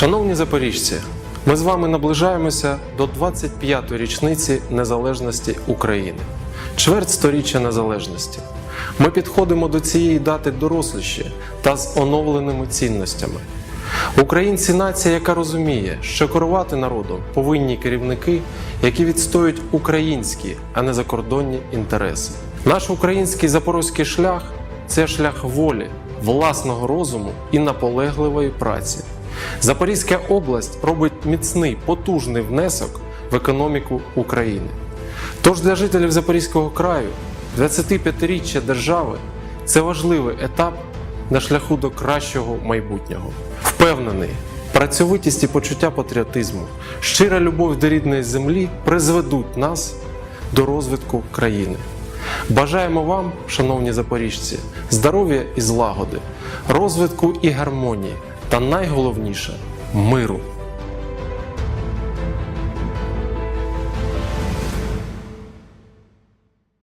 Шановні запоріжці, ми з вами наближаємося до 25-ї річниці незалежності України, чверть сторіччя незалежності. Ми підходимо до цієї дати доросліші та з оновленими цінностями. Українці нація, яка розуміє, що керувати народом повинні керівники, які відстоюють українські, а не закордонні інтереси. Наш український запорозький шлях це шлях волі, власного розуму і наполегливої праці. Запорізька область робить міцний, потужний внесок в економіку України. Тож для жителів Запорізького краю 25-річчя держави це важливий етап на шляху до кращого майбутнього. Впевнений, працьовитість і почуття патріотизму, щира любов до рідної землі призведуть нас до розвитку країни. Бажаємо вам, шановні запоріжці, здоров'я і злагоди, розвитку і гармонії, та найголовніше миру.